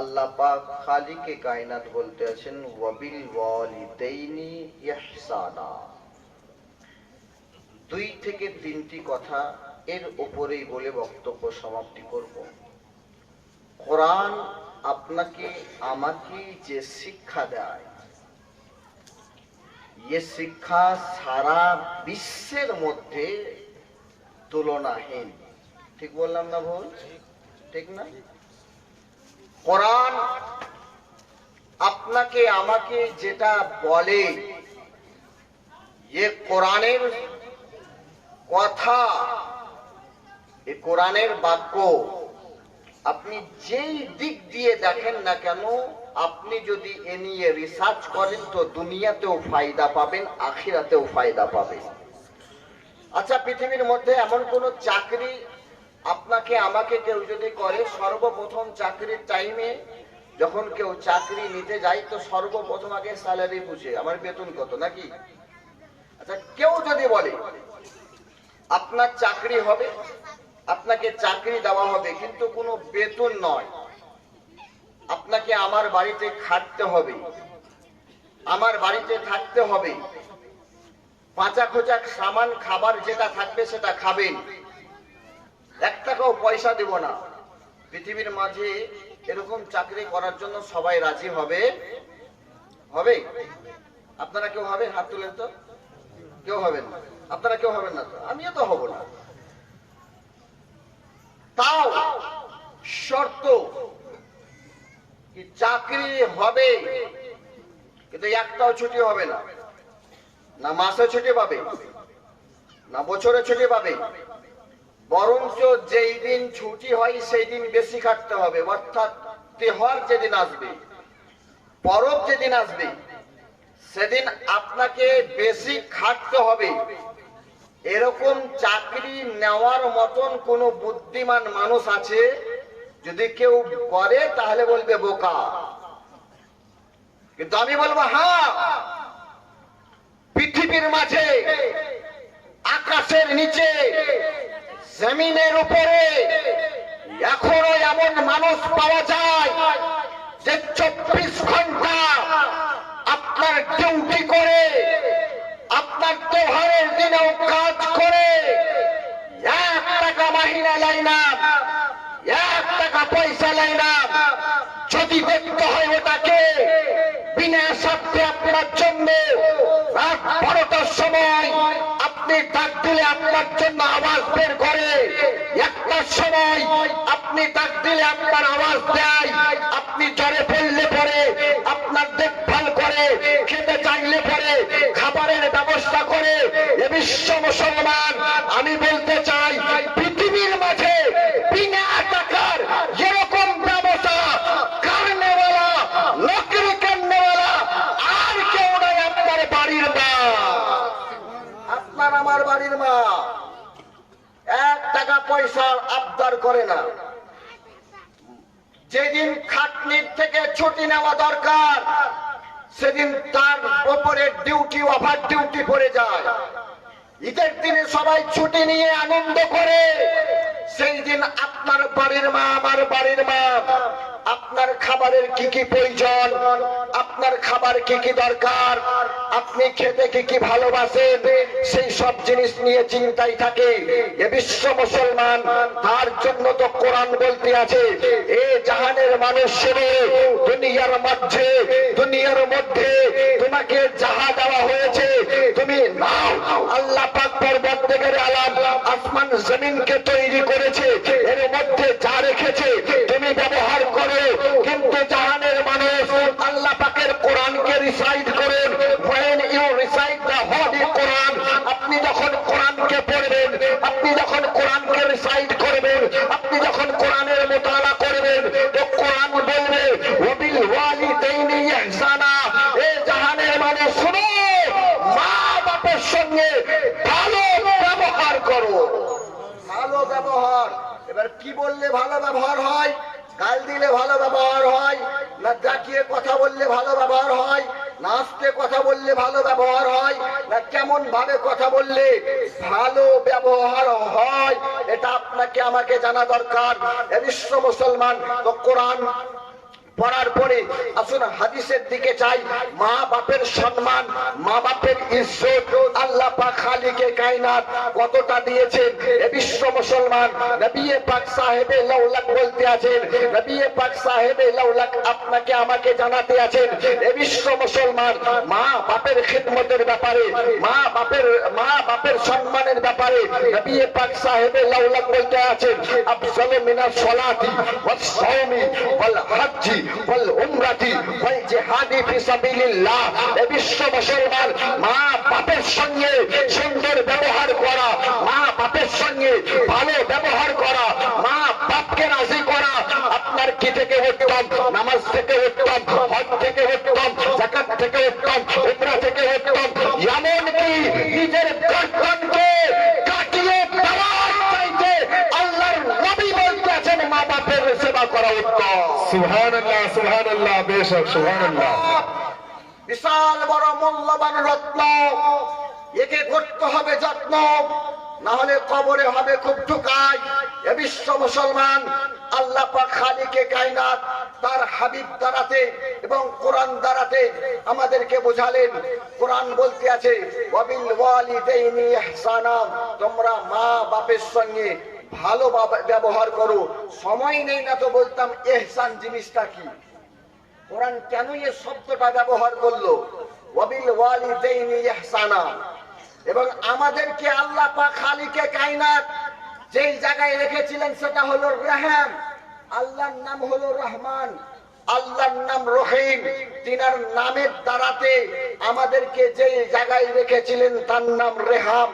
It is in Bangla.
আল্লাহ পাক খালিকে কায়নাত বলতে আছেন, ওয়াবিল ওয়ালিদাইনি ইহসানা দুই থেকে তিনটি কথা এর উপরেই বলে বক্তব্য সমাপ্তি করব। কোরআন আপনাকে, আমাকে যে শিক্ষা দেয়, এ শিক্ষা সারা বিশ্বের মধ্যে তুলনাহীন। ঠিক বললাম না ভুল? ঠিক না? কোরআন আপনাকে, আমাকে যেটা বলে কোরআনের কথা, এ কোরআনের বাক্য, আপনি যেই দিক দিয়ে দেখেন না কেন, আপনি যদি এ নিয়ে রিসার্চ করেন, তো দুনিয়াতেও ফায়দা পাবেন, আখিরাতেও ফায়দা পাবেন। আচ্ছা পৃথিবীর মধ্যে এমন কোন চাকরি আপনাকে, আমাকে কেউ যদি করে, সর্বপ্রথম চাকরির টাইমে যখন কেউ চাকরি নিতে যায়, তো সর্বপ্রথম আগে স্যালারি বুঝে। আমার বেতন কত, নাকি? আচ্ছা কেউ যদি বলে, আপনার চাকরি হবে, আপনাকে চাকরি দেওয়া হবে, কিন্তু কোনো বেতন নয়। আপনাকে আমার বাড়িতে খাটতে হবে। আমার বাড়িতে থাকতে হবে। পাঁচা খোঁচা সামান খাবার যেটা থাকবে, সেটা খাবেন। এক টাকাও পয়সা দেব না। পৃথিবীর মাঝে এরকম চাকরি করার জন্য সবাই রাজি হবে? হবে? আপনারা কেউ হবেন হাত তুলেন তো। কেউ হবেন আপনারা কেউ হবেন না তো। আমিও তো হব না। তাও শর্ত চাকরি হবে, কিন্তু একটাও ছুটি হবে না। না মাসে ছুটি পাবে, না বছরে ছুটি পাবে। বরঞ্চ যেই দিন ছুটি হয়, সেই দিন বেশি খাটতে হবে। অর্থাৎ তেহর যেদিন আসবে, পরব যেদিন আসবে, সেদিন আপনাকে বেশি খাটতে হবে। এরকম চাকরি নেওয়ার মতন কোন বুদ্ধিমান মানুষ আছে, যদি কেউ করে, তাহলে বলবে বোকা। কিন্তু আমি বলব হ্যাঁ পৃথিবীর মাঝে, আকাশের নিচে জমিনের উপরে এখনও এমন মানুষ পাওয়া যায় যে চব্বিশ ঘণ্টা আপনার ডিউটি করে, আপনার তোহারের দিনেও কাজ করে। এক টাকা মাহিনা লাই না, এক টাকা পয়সা লাই না। যদি দেখতে হয় ওটাকে বিনা স্বার্থে আপনার জন্য রাত বারোটার সময় ডাক দিলে আপনার জন্য আওয়াজ বের করে। একটা সময় আপনি ডাক দিলে আপনার আওয়াজ দেয়। আপনি জ্বরে পড়লে পরে, আপনার দেখভাল করে, খেতে চাইলে পরে, খাবারের ব্যবস্থা করে। এ বিশ্ব মুসলমান, আমি বলতে চাই পৃথিবীর মাঝে বিনা টাকার যেরকম ব্যবসা কারণেওয়ালা লকরি কান্নেওয়ালা আর কেউ নাই আপনার বাড়ির মা আপনার আমার বাড়ির মা এক টাকা পয়সার আবদার করে না। যেদিন খাটনির থেকে ছুটি নেওয়া দরকার, সেদিন তার ওপরে ডিউটি ওভার ডিউটি পড়ে যায়। ঈদের দিনে সবাই ছুটি নিয়ে আনন্দ করে। সেই দিন আপনার বাড়ির মা, আমার বাড়ির মা, আপনার খাবারের কি কি প্রয়োজন? আপনার খাবার কি কি দরকার? আপনি খেতে কি কি ভালোবাসেন? সেই সব জিনিস নিয়ে চিন্তাই থাকে। এ বিশ্ব মুসলমান, তার জন্য তো কোরআন বলতে আছে, এ জাহানের মানুষ ছেড়ে দুনিয়ার মধ্যে দুনিয়ার মধ্যে তোমাকে যাহা দেওয়া হয়েছে, তুমি নাও। আল্লাহ পাক আসমান জমিনকে তৈরি করেছে, এর মধ্যে যা রেখেছে তুমি ব্যবহার করো। কিন্তু জাহানের মানুষ আল্লাহ পাকের কোরআনকে রিসাইড করেন। When you recite the holy কোরআন আপনি যখন কোরআনকে পড়বেন, আপনি যখন কোরআনকে রিসাইড করবেন, আপনি যখন কোরআনের মোতালা করবেন তো কোরআন বলবে ওবিল ওয়ালিদাইনি ইহসানা এ জাহানের মানুষ শুনো মা বাপের সঙ্গে ভালো ব্যবহার করো ভালো ব্যবহার। এবার কি বললে ভালো ব্যবহার হয়? গাল দিলে ভালো ব্যবহার হয় না ডাকিয়ে কথা বললে ভালো ব্যবহার হয় না আসতে কথা বললে ভালো ব্যবহার হয়, না কেমন ভাবে কথা বললে ভালো ব্যবহার হয়, এটা আপনাকে, আমাকে জানা দরকার। বিশ্ব মুসলমান, তো কোরআন পড়ার পরে আসুন হাদিসের দিকে চাই মা বাপের সম্মান, মা বাপের ইজ্জত, আল্লাহ পাক খালিকে কায়নাত কতটা দিয়েছেন? এ বিশ্ব মুসলমান, নবী পাক সাহেবে লাউলাক বলতে আছেন, নবী পাক সাহেবে লাউলাক আপনাকে আমাকে জানাতে আছেন, এ বিশ্ব মুসলমান, মা বাপের খিদমতের ব্যাপারে, মা বাপের মা বাপের সম্মানের ব্যাপারে, নবী পাক সাহেবে লাউলাক বলতে আছেন আফজাল মিনাস সালাতি ওয়াস সাওমি ওয়াল হাজ্জি। আপনার কি থেকে উত্তম? নামাজ থেকে উত্তম, হজ থেকে উত্তম জাকাত থেকে উত্তম, উমরা থেকে উত্তম, এমনকি নিজের গর্দনকে সেবা করা উত্তম। সুহান আল্লাহ সুহান আল্লাহ বেশক সুহান বিশাল বড় মূল্যবান রত্ন। একে করতে হবে যত্ন না হলে কবরে হবে খুব ঠুকাই এ বিশ্ব মুসলমান, আল্লাহ পাক খালিকে কায়নাত তার হাবিব দ্বারাতে এবং কোরআন দ্বারাতে আমাদেরকে বোঝালেন। কোরআন বলতে আছে, ওয়াবিল ওয়ালিদাইনি ইহসানা তোমরা মা বাপের সঙ্গে ভালো ব্যবহার করো। সময় নেই না তো বলতাম, এহসান জিনিসটা কি? কোরআন কেন এই শব্দটা ব্যবহার করল? এবং আমাদেরকে আল্লাহ খালিকে কায়নাত যেই জায়গায় রেখেছিলেন সেটা হলো রহম। আল্লাহর নাম হলো রহমান, আল্লাহর নাম রহিম। তিনার নামের দ্বারাতে আমাদেরকে যে জায়গায় রেখেছিলেন তার নাম রেহাম।